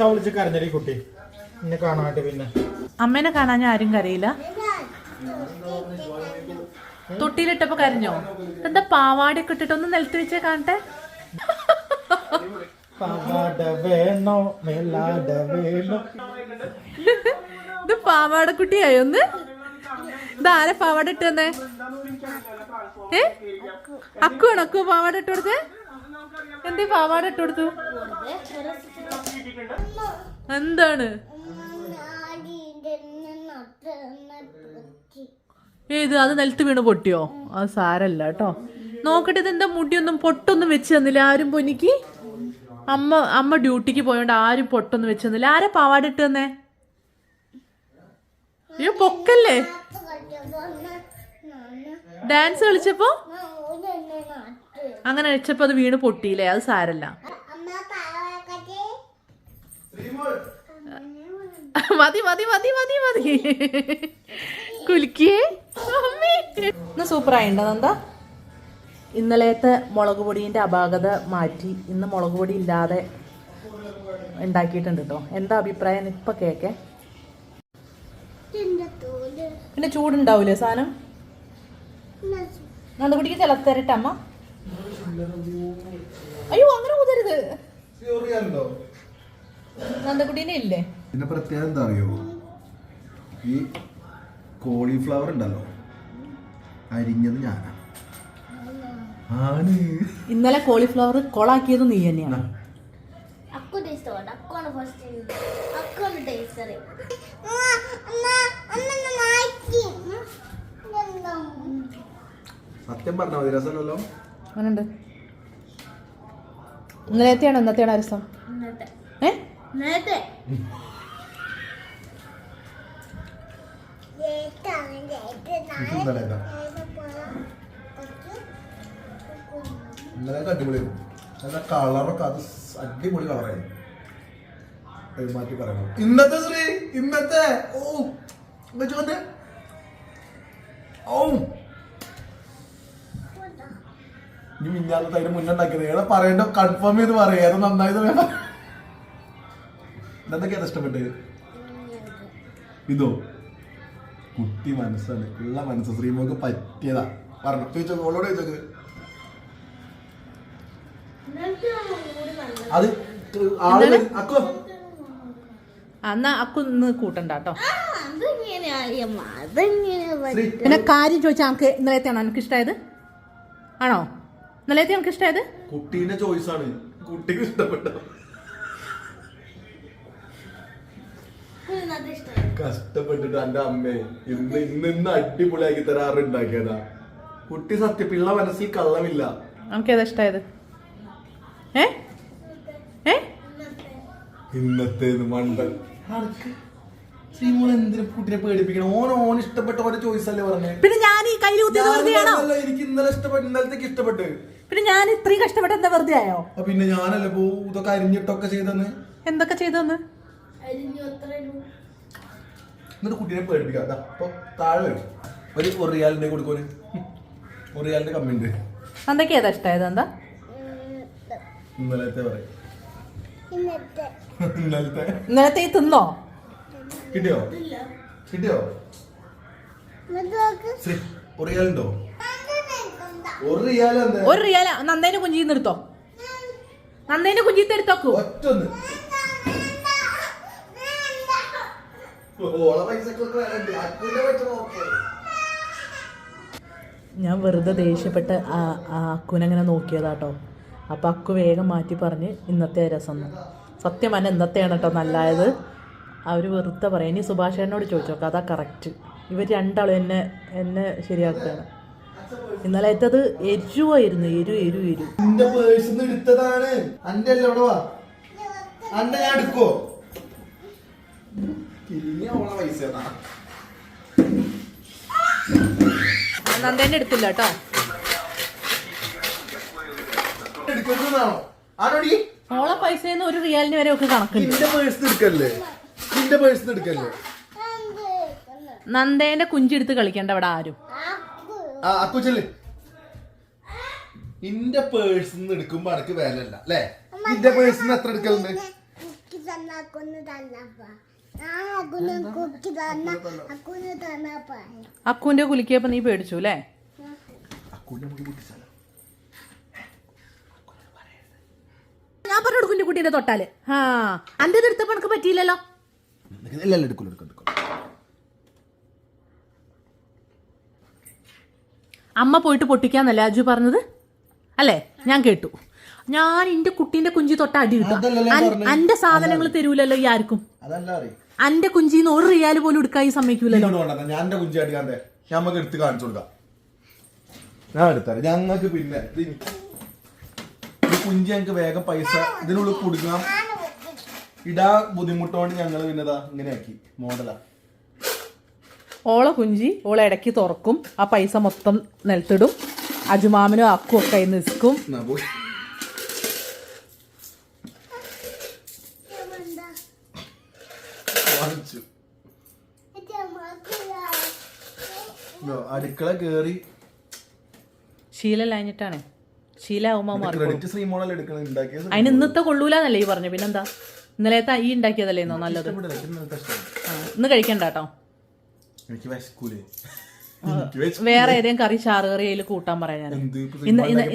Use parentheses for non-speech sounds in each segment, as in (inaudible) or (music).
വിളിച്ചാ വിളിച്ച് കരഞ്ഞടി കുട്ടി. എന്നെ കാണാട്ട് പിന്നെ. അമ്മേനെ കാണാൻ ആരും കരയില്ല? തൊട്ടിയിലിട്ടപ്പോ കരഞ്ഞോ? എന്താ പാവാടയൊക്കെ ഇട്ടിട്ട് ഒന്ന് നിലത്ത് വെച്ചേ കാണട്ടെ? പാവാട വേണോ? മേലാട വേണോ? ഇത് പാവാടക്കുട്ടിയായോ ഒന്ന് ഇത് ആരെ പാവാട ഇട്ട് തന്നെ ഏ? അക്കുവാണ് അക്കു പാവാട ഇട്ട് കൊടുത്തേ? എന്തേ പാവാട ഇട്ട് കൊടുത്തു? എന്താണ്? ഏത്? അത് നിലത്ത് വീണ് പൊട്ടിയോ? അത് സാരല്ല കേട്ടോ. നോക്കട്ടെ എന്താ മുടിയൊന്നും പൊട്ടൊന്നും വെച്ച് തന്നില്ല. ആരും പൊന്നിക്ക് അമ്മ അമ്മ ഡ്യൂട്ടിക്ക് പോയോണ്ട് ആരും പൊട്ടൊന്നും വെച്ച് തന്നില്ല. ആരാ പാവാടിട്ട് തന്നെ? അയ്യോ പൊക്കല്ലേ? ഡാൻസ് കളിച്ചപ്പോ? അങ്ങനെ വെച്ചപ്പോ അത് വീണ് പൊട്ടിയില്ലേ? അത് സാരല്ല. മതി മതി മതി മതി മതി. കുലുക്കിയേ. ഇന്ന് സൂപ്പറായിണ്ടോ എന്താ ഇന്നലത്തെ മുളക് പൊടീന്റെ അപാകത മാറ്റി ഇന്ന് മുളക് പൊടി ഇല്ലാതെ ഉണ്ടാക്കിയിട്ടുണ്ട് കേട്ടോ എന്താ അഭിപ്രായം? ഇപ്പൊ കേക്കെ. പിന്നെ ചൂടുണ്ടാവൂലേ സാധനം? നന്ദകുട്ടിക്ക് കുടിക്ക് അമ്മ. അയ്യോ അങ്ങനെ ഊതരുത്. നന്ദകുട്ടീനെ ഇല്ലേ? പിന്നെ പ്രത്യേകത എന്താ അറിയോ? ഈ കോളിഫ്ലവർ ഉണ്ടല്ലോ. അരിഞ്ഞത് ഞാനാ. ആണ് ഇന്നലെ കോളിഫ്ലവർ കൊളാക്കിയത് നീ തന്നെയാണ്. അക്കു ടേസ്റ്റ് വേണ്ട. അക്കുവാണ് ഫസ്റ്റ് അക്കുവാണ് ടേസ്റ്റ് അറിയാം സത്യം പറഞ്ഞ മതി. രസമല്ലോ അങ്ങനുണ്ട് ഇന്നലത്തെയാണോ ഇന്നത്തെയാണോ രസം? ഇന്നത്തെ നേരത്തെ. അടിപൊളിയായിരുന്നു നല്ല കളറൊക്കെ അത് അടിപൊളി കളറായിരുന്നു അത് മാറ്റി പറയണം. ഇന്നത്തെ ശ്രീ ഇന്നത്തെ. ഓ വന്നേ. ഓ ഇനി മിഞ്ഞാന്നത്തെ അതിന് മുന്നേ ഉണ്ടാക്കിയത്. ഏതാ പറയണ്ടോ? കൺഫേം ചെയ്ത് പറയാം. ഏതാ നന്നായത് എന്തൊക്കെയാണ് ഇഷ്ടപ്പെട്ടത് ഇതോ? കുട്ടി മനസ്സാണ് ഉള്ള മനസ്സ്. ശ്രീമോക്ക് പറ്റിയതാ. പറഞ്ഞു. ചോദിച്ചോ ഓളോട് ചോദിച്ചോക്ക്. അത് ആൾ അക്കോ. എന്നാ അക്കു ഇന്ന് കൂട്ടണ്ട കേട്ടോ. പിന്നെ കാര്യം ചോദിച്ചാൽ നമുക്ക് ഇന്നലത്തെയാണോ എനിക്ക് ഇഷ്ടമായത് ആണോ? ഇന്നലത്തെ എനിക്ക് ഇഷ്ടമായത് കുട്ടീന്റെ ചോയ്സാണ്. ആണ് കുട്ടിക്ക് ഇഷ്ടപ്പെട്ടത്. കഷ്ടപ്പെട്ടിട്ട് എന്റെ അമ്മേ ഇന്ന് ഇന്ന് ഇന്ന് അടിപൊളിയാക്കി തരാറ് ഉണ്ടാക്കിയതാ കുട്ടി സത്യ പിള്ള മനസ്സിൽ കള്ളമില്ല. നമുക്കേതാ ഇഷ്ടായത്? ഏ? ഏ? ഇന്നത്തെ മണ്ടൻ. ശ്രീമോൾ എന്തിനാ കുട്ടിനെ പേടിപ്പിക്കണം? ഓൻ ഓൻ ഇഷ്ടപ്പെട്ട ഓരോ ചോയ്സ് അല്ലേ പറഞ്ഞേ. പിന്നെ ഞാൻ ഈ കയ്യിൽ കുത്തിയത് എനിക്ക് ഇന്നലെ ഇഷ്ടപ്പെട്ടു ഇന്നലത്തേക്ക് ഇഷ്ടപ്പെട്ട്. പിന്നെ ഞാൻ ഇത്രയും കഷ്ടപ്പെട്ട് എന്താ വെറുതെ ആയോ? പിന്നെ ഞാനല്ലേ പോ ഇതൊക്കെ അരിഞ്ഞിട്ടൊക്കെ ചെയ്തെന്ന്. എന്തൊക്കെ ചെയ്തെന്ന്? എന്നിട്ട് കുട്ടീനെ പേടിപ്പിക്കാം. അതാ അപ്പൊ താഴെ വരും. ഒരു ഒരു റിയാലിന്റെ കൊടുക്കോന് ഒരു റിയാലിന്റെ കമ്മി ഉണ്ട് എന്തൊക്കെ ഏതാ ഇഷ്ടമായത് എന്താ? ഇന്നലത്തെ പറയും. ഇന്നലത്തെ. ഇന്നലത്തെ. തിന്നോ? കിട്ടിയോ? കിട്ടിയോ? ഒറിയാലുണ്ടോ ഒരു റിയാലുണ്ടോ ഒരു റിയാൽ എന്താ ഒരു റിയാല നന്ദേനെ കുഞ്ചിന്ന് എടുത്തോ നന്ദേനെ കുഞ്ചിത്ത് എടുത്തോക്കൂ. ഒറ്റൊന്ന് ഓളെ പൈസക്കൊക്കെ വേണ്ട അക്കുവിന്റെ പൈസ നോക്കിയാ ഞാൻ വെറുതെ ദേഷ്യപ്പെട്ട് ആ അക്കുനങ്ങനെ നോക്കിയതാട്ടോ. അപ്പം അക്കു വേഗം മാറ്റി പറഞ്ഞ് ഇന്നത്തെ രസം. സത്യം അന്ന ഇന്നത്തെയാണ് കേട്ടോ നല്ലത്. അവർ വെറുതെ പറയാം ഇനി സുഭാഷേനോട് ചോദിച്ചു നോക്കാം അതാ കറക്റ്റ് ഇവർ രണ്ടാളും എന്നെ എന്നെ ശരിയാക്കുകയാണ്. ഇന്നലെ അത് എരുവായിരുന്നു എരു എരു എരു. എടുത്തതാണ്. അന്റെ അല്ലേ അവിടെ വാ. ഞാൻ എടുക്കോ തിരിഞ്ഞ ഓളെ പൈസ നന്ദേന്റെ എടുത്തില്ല കേട്ടോ. എടുക്കുന്നതാണോ ആരോടി? ഓളെ പൈസയിൽ ഒരു റിയാലിന് വരെ ഒക്കെ കണക്കുണ്ട്. നിന്റെ പേഴ്സ് എടുക്കല്ലേ? നിന്റെ പേഴ്സ് എടുക്കല്ലേ? നന്ദേന്റെ കുഞ്ചെടുത്ത് കളിക്കേണ്ട അവിടെ ആരും. ആ നിന്റെ പേഴ്സ് എടുക്കുമ്പോ അനക്ക് വേലല്ല അല്ല? അല്ലേ നിന്റെ പേഴ്സ് എത്ര എടുക്കലുണ്ട്? അക്കുവിന്റെ കുലിക്കിയപ്പോ നീ പേടിച്ചു അല്ലേ? ഞാൻ പറഞ്ഞു കുഞ്ഞു കുട്ടീന്റെ തൊട്ടാൽ. ആ അന്റെ എടുത്തപ്പോ എനിക്ക് പറ്റിയില്ലല്ലോ. അമ്മ പോയിട്ട് പൊട്ടിക്കാന്നല്ലേ അജു പറഞ്ഞത്? അല്ലേ? ഞാൻ കേട്ടു. ഞാൻ എന്റെ കുട്ടീന്റെ കുഞ്ചി തൊട്ട അടി കിട്ടും അതല്ലല്ലോ അന്റെ സാധനങ്ങൾ തരൂലല്ലോ ഈ ആർക്കും. അതല്ല അറിയും. അന്റെ കുഞ്ചിന്ന് ഒരു റിയാൽ പോലും എടുക്കാൻ സമ്മതിക്കൂലല്ലോ. ഞാൻ എന്റെ കുഞ്ചി അടിക്കാതെ ഞാൻ നമുക്ക് എടുത്ത് കാണിച്ചു കൊടുക്കാം. ഞാൻ എടുത്തരാം. ഞങ്ങൾക്ക് പിന്നെ ഈ കുഞ്ചി ഞങ്ങൾക്ക് വേഗം പൈസ ഇതിനുള്ളിൽ കൊടുക്കാം ഇടാ ബുദ്ധിമുട്ടോണ്ട് ഞങ്ങൾ പിന്നെതാ ഇങ്ങനെ ആക്കി. മോഡലാ. ഓള കുഞ്ചി ഓളെ ഇടയ്ക്ക് തുറക്കും. ആ പൈസ മൊത്തം നിലത്തിടും. അജുമാമനും അക്കും ഒക്കെ നിൽക്കും. പോയി അടുക്കള കേറി. ശീല ലൈഞ്ഞിട്ടാണ്. ശീല ആവുമ്പോ മാറിക്കോളും. ക്രെഡിറ്റ് ശ്രീ മോഡൽ എടുക്കണം ഉണ്ടാക്കിയത് അതിന് ഇന്നത്തെ കൊള്ളൂലെന്നല്ലേ ഈ പറഞ്ഞു പിന്നെന്താ? ഇന്നലത്തെ ഈ ഉണ്ടാക്കിയതല്ലേ ഇന്നോ നല്ലത്? ഇന്ന് കഴിക്കണ്ട കേട്ടോ. വേറെ ഏതെങ്കിലും കറി ചാറുകറി അതിൽ കൂട്ടാൻ പറയാം ഞാൻ.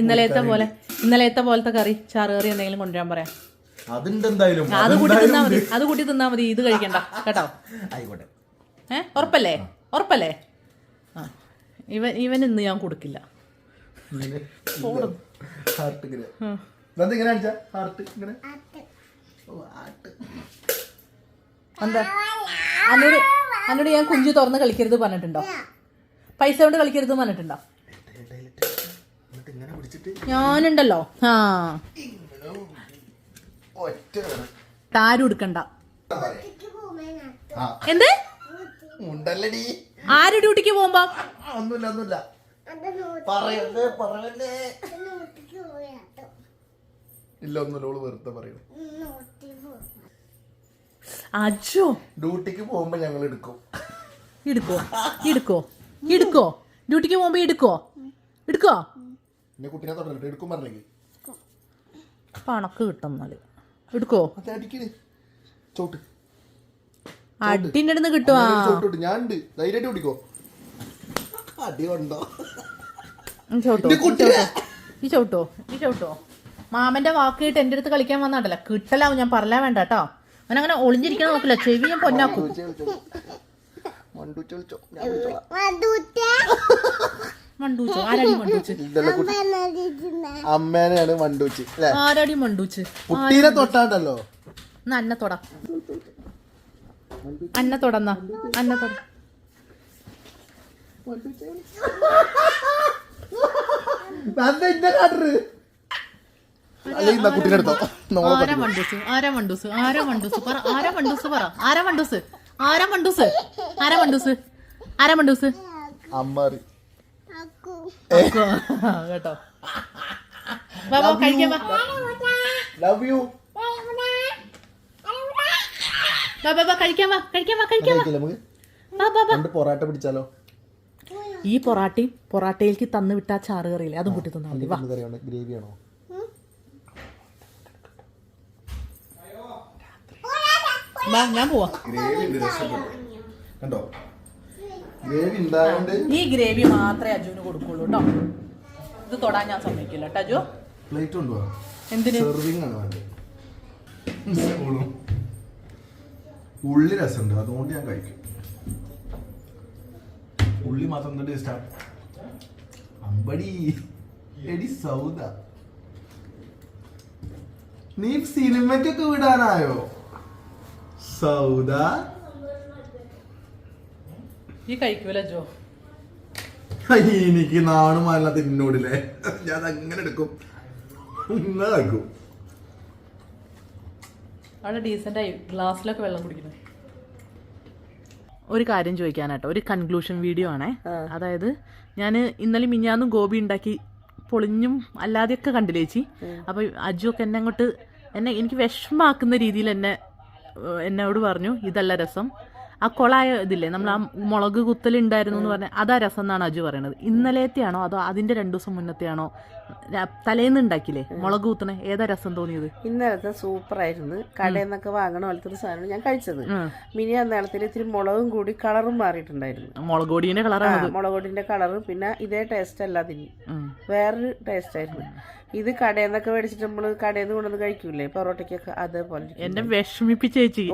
ഇന്നലത്തെ പോലെ ഇന്നലത്തെ പോലത്തെ കറി ചാറുകറി എന്തെങ്കിലും കൊണ്ടുവരാൻ പറയാം. അതുണ്ട് എന്തായാലും അത് കൂട്ടി തിന്നാ മതി. അത് കൂട്ടി തിന്നാ മതി. ഇത് കഴിക്കണ്ട. കേട്ടോ? ആയിക്കോട്ടെ. ഏ? ഉറപ്പല്ലേ? ഉറപ്പല്ലേ? ആ. ഇവൻ ഇവൻ ഇന്ന് ഞാൻ കൊടുക്കില്ല. ഹാർട്ട് ഇങ്ങനെ. ഇങ്ങനെ കാണിച്ചാ? ഹാർട്ട് ഇങ്ങനെ. എന്താ അന്നോട് അന്നോട് ഞാൻ കുഞ്ചു തുറന്ന് കളിക്കരുത് പറഞ്ഞിട്ടുണ്ടോ? പൈസ കൊണ്ട് കളിക്കരുത് പറഞ്ഞിട്ടുണ്ടോ? ഞാനുണ്ടല്ലോ. ആ. ഒറ്റ. താരും എടുക്കണ്ട. എന്ത്? ഉണ്ടല്ലടി ആര് ഡ്യൂട്ടിക്ക് പോകുമ്പോ? ഒന്നുമില്ല ഒന്നുമില്ല. പറയല്ലേ പറയല്ലേ. ഇല്ല ഒന്നുമില്ല ഓൾ വെറുതെ പറയൂ. അജോ. ഡ്യൂട്ടിക്ക് പോകുമ്പോ ഞങ്ങൾ എടുക്കും. എടുക്കോ എടുക്കോ എടുക്കോ ഡ്യൂട്ടിക്ക് പോകുമ്പോ എടുക്കോ എടുക്കോ എന്നെ കുട്ടീനെ തുടങ്ങിട്ട് എടുക്കും പറഞ്ഞെങ്കിൽ പണക്ക് കിട്ടുന്നാൽ എടുക്കോ? ചോട്ട്. അടിന്റെ അടുത്ത് കിട്ടുവാ ചോട്ട് ഞാൻ ഉണ്ട്. ധൈര്യമായിട്ട് പിടിക്കോ. അടി കൊണ്ടോ. ഈ ചവിട്ടോ ഈ ചവിട്ടോ മാമന്റെ വാക്ക് കേട്ട് എന്റെ അടുത്ത് കളിക്കാൻ വന്നാട്ടല്ല കിട്ടലാവും ഞാൻ പറയാൻ വേണ്ട കേട്ടോ. അവൻ അങ്ങനെ ഒളിഞ്ഞിരിക്കാൻ നോക്കില്ല ചെവി ഞാൻ പൊന്നാക്കും ആരാടി മണ്ടൂച്ച്? അമ്മേനെയാണ് മണ്ടൂച്ചി ആരാടി മണ്ടൂച്ച്? കുട്ടീനെ തൊട്ടാണ്ടല്ലോ? എന്നാ അന്ന തൊട. അന്ന തൊടന്ന അന്ന തൊട. ആരാ മണ്ടൂസ് ആരാ മണ്ടൂസ് ആരാ മണ്ടൂസ് പറ ആരാ മണ്ടൂസ് പറ. ആരാ മണ്ടൂസ് ആരാ മണ്ടൂസ് ആരാ മണ്ടൂസ് ആരാ മണ്ടൂസ് അമ്മാറി കേട്ടോ. ബാബാ കഴിക്കാൻ. Love you. പൊറാട്ട പിടിച്ചാലോ? ഈ പൊറാട്ടയും പൊറാട്ടയിലേക്ക് തന്നു വിട്ട ചാറ് കറിയില്ലേ അതും കൂട്ടി തന്നാൽ മതി. വാ. കറിയാണോ ഗ്രേവി ആണോ? വാ ഞാൻ പോവാ. ഗ്രേവി ഉണ്ട് രക്ഷപ്പെട്ടു കണ്ടോ? ഗ്രേവി ഉണ്ടായോണ്ട് ഈ ഗ്രേവി മാത്രമേ അജുവിന് കൊടുക്കുള്ളൂ കേട്ടോ. ഇത് തൊടാൻ ഞാൻ സമ്മതിക്കില്ല കേട്ടോ അജു. പ്ലേറ്റ് ഉണ്ടോ എന്തിന്? സെർവിങ് ആണ് വേണ്ടത്. ഉള്ളി. രസമുണ്ട് അതുകൊണ്ട് ഞാൻ കഴിക്കും. ഉള്ളി മാത്രം ടേസ്റ്റാ അമ്പടി. എടി സൗദ. നീ സിനിമയ്ക്കൊക്കെ വിടാനായോ? സൗദ. ഈ കഴിക്കൂല ജോ? എനിക്ക് നാണുമല്ല തിന്നോടില്ലേ. ഞാൻ അങ്ങനെ എടുക്കും. ഇങ്ങനെ കഴിക്കും അവിടെ ആയി ഗ്ലാസ്സിലൊക്കെ വെള്ളം കുടിക്കണം ഒരു കാര്യം ചോദിക്കാനാട്ടോ. ഒരു കൺക്ലൂഷൻ വീഡിയോ ആണേ. അതായത് ഞാൻ ഇന്നലെ മിഞ്ഞാന്നും ഗോപി ഉണ്ടാക്കി പൊളിഞ്ഞും അല്ലാതെയൊക്കെ കണ്ടില്ലേച്ചി അപ്പോൾ അജു ഒക്കെ എന്നെ അങ്ങോട്ട് എന്നെ എനിക്ക് വിഷമാക്കുന്ന രീതിയിൽ എന്നെ എന്നോട് പറഞ്ഞു ഇതല്ല രസം. ആ കൊളായ ഇതില്ലേ നമ്മൾ ആ മുളക് കുത്തലുണ്ടായിരുന്നു എന്ന് പറഞ്ഞാൽ അതാ രസം എന്നാണ് അജു പറയുന്നത് ഇന്നലത്തെയാണോ അതോ അതിന്റെ രണ്ടു ദിവസം മുന്നത്തെയാണോ തലേന്ന് ഉണ്ടാക്കിയില്ലേ മുളക് കൂത്തണ ഏതാ രസം തോന്നിയത്? ഇന്നലത്തെ സൂപ്പറായിരുന്നു. കടയിൽ നിന്നൊക്കെ വാങ്ങണ പോലത്തെ ഒരു സാധനം ഞാൻ കഴിച്ചത്. മിനി അന്നേരത്തിൽ ഇത്തിരി മുളകും കൂടി കളറും മാറിയിട്ടുണ്ടായിരുന്നു. മുളക് പൊടീന്റെ കളറാണ് മുളക് പൊടിന്റെ കളറ് പിന്നെ ഇതേ ടേസ്റ്റ് അല്ല അതിന്. വേറൊരു ടേസ്റ്റ് ആയിരുന്നു. ഇത് കടയിൽ നിന്നൊക്കെ മേടിച്ചിട്ട് നമ്മൾ കടയിൽ നിന്ന് കൊണ്ടുവന്ന് കഴിക്കൂലേ? പൊറോട്ടയ്ക്കൊക്കെ അതേപോലെ. എന്നെ വിഷമിപ്പിച്ചേച്ചി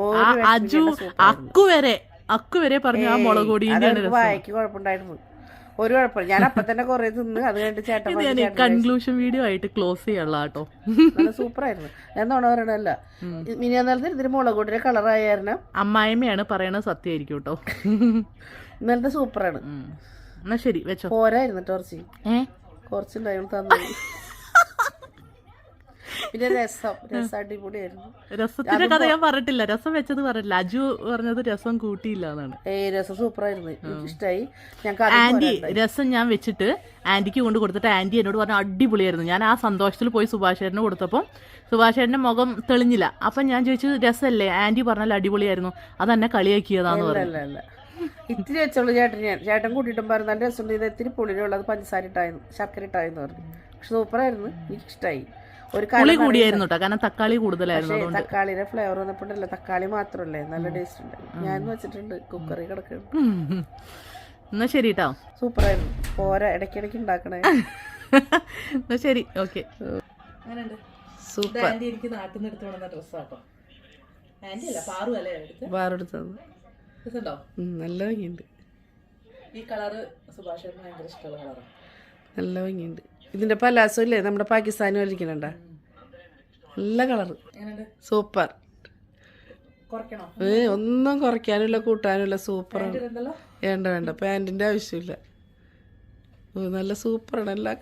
അജു അക്കു വരെ അക്കു വരെ പറഞ്ഞു ആ മുളക് പൊടീന്റെ വായക്ക് കുഴപ്പമുണ്ടായിരുന്നു. ഒരു കുഴപ്പമില്ല. ഞാൻ അപ്പൊ തന്നെ കുറെ തിന്ന് അത് കണ്ടിട്ട് ചേട്ടൻ. കൺക്ലൂഷൻ വീഡിയോ ആയിട്ട് ക്ലോസ് ചെയ്യാനുള്ള കേട്ടോ. നല്ല സൂപ്പറായിരുന്നു. ഞാൻ തോണ പറയണല്ല മിനി എന്നാലും ഇതിന് മുളക് പൊടിയുടെ കളറായ കാരണം അമ്മായിമ്മയാണ് പറയണത് സത്യമായിരിക്കും കേട്ടോ. ഇന്നലത്തെ സൂപ്പറാണ്. എന്നാ ശരി വെച്ചോ. പോരായിരുന്നു കുറച്ച് കുറച്ചുണ്ടായിരുന്നു തന്നു. പിന്നെ രസം രസം അടിപൊളിയായിരുന്നു. രസത്തിന്റെ കഥ ഞാൻ പറഞ്ഞിട്ടില്ല രസം വെച്ചത് പറഞ്ഞില്ല അജു പറഞ്ഞത് രസം കൂട്ടിയില്ല എന്നാണ്. ഏ രസം സൂപ്പറായിരുന്നു. ഇഷ്ടമായി ഞങ്ങൾക്ക് ആന്റി രസം ഞാൻ വെച്ചിട്ട് ആന്റിക്ക് കൊണ്ട് കൊടുത്തിട്ട് ആന്റി എന്നോട് പറഞ്ഞ അടിപൊളിയായിരുന്നു. ഞാൻ ആ സന്തോഷത്തിൽ പോയി സുഭാഷേട്ടന് കൊടുത്തപ്പോൾ സുഭാഷേട്ടന്റെ മുഖം തെളിഞ്ഞില്ല. അപ്പം ഞാൻ ചോദിച്ചു രസമല്ലേ ആന്റി പറഞ്ഞാൽ അടിപൊളിയായിരുന്നു. അത് എന്നെ കളിയാക്കിയതാന്ന് പറഞ്ഞു. ഇത്തിരി വെച്ചോളൂ ചേട്ടൻ ഞാൻ. ചേട്ടൻ കൂട്ടിയിട്ടും പറഞ്ഞു നല്ല രസമുണ്ട്. ഇത് ഇത്തിരി പുളിയിലുള്ളത് പഞ്ചസാര ഇട്ടായിരുന്നു ശർക്കര ഇട്ടായിരുന്നു പറഞ്ഞു. പക്ഷെ സൂപ്പറായിരുന്നു. എനിക്ക് ഇഷ്ടമായി ഒരു പുളി കൂടിയായിരുന്നു കേട്ടോ കാരണം തക്കാളി കൂടുതലായിരുന്നു തക്കാളിയുടെ ഫ്ലേവർ വന്നപ്പോഴല്ല തക്കാളി മാത്രമല്ലേ? നല്ല ടേസ്റ്റ് ഉണ്ട്. ഞാൻ വെച്ചിട്ടുണ്ട്. കുക്കറി കിടക്കുന്നു എന്നാ ശരി കേട്ടോ സൂപ്പറായിരുന്നു. പോരാ ഇടയ്ക്കിടയ്ക്ക് ഉണ്ടാക്കണേ. (laughs) എന്നാ ശരി. ഓക്കെ. സൂപ്പർ. ആന്റി എനിക്ക് നാട്ടിൽ നിന്ന് എടുത്തു കൊണ്ടുവന്ന ഡ്രസ്സാട്ടോ അല്ല പാറു അല്ലേ നല്ല ഭംഗിയുണ്ട്. ഈ കളറ് സുഭാഷേട്ടന് ഭയങ്കര ഇഷ്ടമുള്ള കളറാണ്. നല്ല ഭംഗിയുണ്ട്. ഇതിന്റെ പലാസം ഇല്ലേ? നമ്മുടെ പാകിസ്ഥാനിൽ ഇരിക്കണണ്ട നല്ല കളറ് സൂപ്പർ. ഏ ഒന്നും കുറയ്ക്കാനില്ല കൂട്ടാനുമില്ല സൂപ്പറാണ് വേണ്ട വേണ്ട പാന്റിന്റെ ആവശ്യമില്ല. നല്ല സൂപ്പറാണ് എല്ലാ